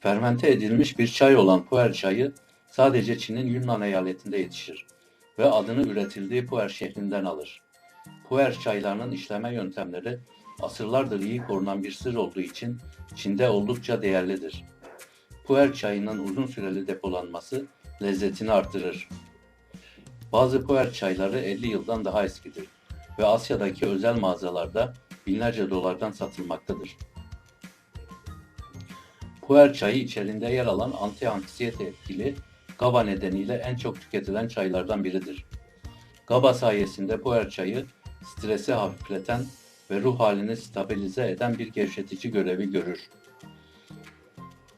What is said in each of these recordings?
Fermente edilmiş bir çay olan puer çayı sadece Çin'in Yunnan eyaletinde yetişir ve adını üretildiği Puer şehrinden alır. Puer çaylarının işleme yöntemleri asırlardır iyi korunan bir sır olduğu için Çin'de oldukça değerlidir. Puer çayının uzun süreli depolanması lezzetini artırır. Bazı puer çayları 50 yıldan daha eskidir ve Asya'daki özel mağazalarda binlerce dolardan satılmaktadır. Puer çayı içerisinde yer alan anti-anksiyete etkili GABA nedeniyle en çok tüketilen çaylardan biridir. GABA sayesinde puer çayı stresi hafifleten ve ruh halini stabilize eden bir gevşetici görevi görür.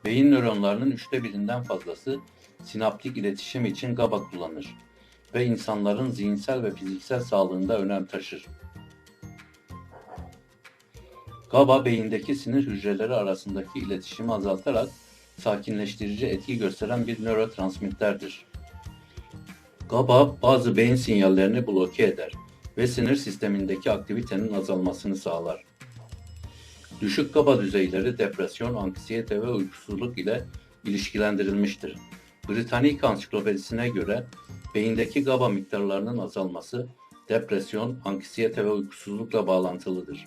Beyin nöronlarının üçte birinden fazlası sinaptik iletişim için GABA kullanır ve insanların zihinsel ve fiziksel sağlığında önem taşır. GABA beyindeki sinir hücreleri arasındaki iletişimi azaltarak sakinleştirici etki gösteren bir nörotransmitterdir. GABA bazı beyin sinyallerini bloke eder ve sinir sistemindeki aktivitenin azalmasını sağlar. Düşük GABA düzeyleri depresyon, anksiyete ve uykusuzluk ile ilişkilendirilmiştir. Britannica Ansiklopedisine göre beyindeki GABA miktarlarının azalması depresyon, anksiyete ve uykusuzlukla bağlantılıdır.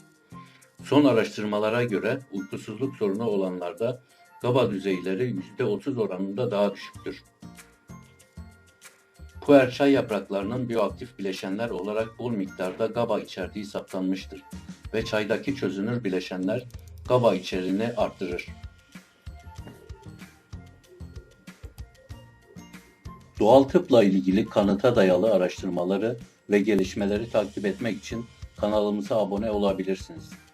Son araştırmalara göre uykusuzluk sorunu olanlarda GABA düzeyleri %30 oranında daha düşüktür. Puer çay yapraklarının bioaktif bileşenler olarak bol miktarda GABA içerdiği saptanmıştır ve çaydaki çözünür bileşenler GABA içeriğini arttırır. Doğal tıpla ilgili kanıta dayalı araştırmaları ve gelişmeleri takip etmek için kanalımıza abone olabilirsiniz.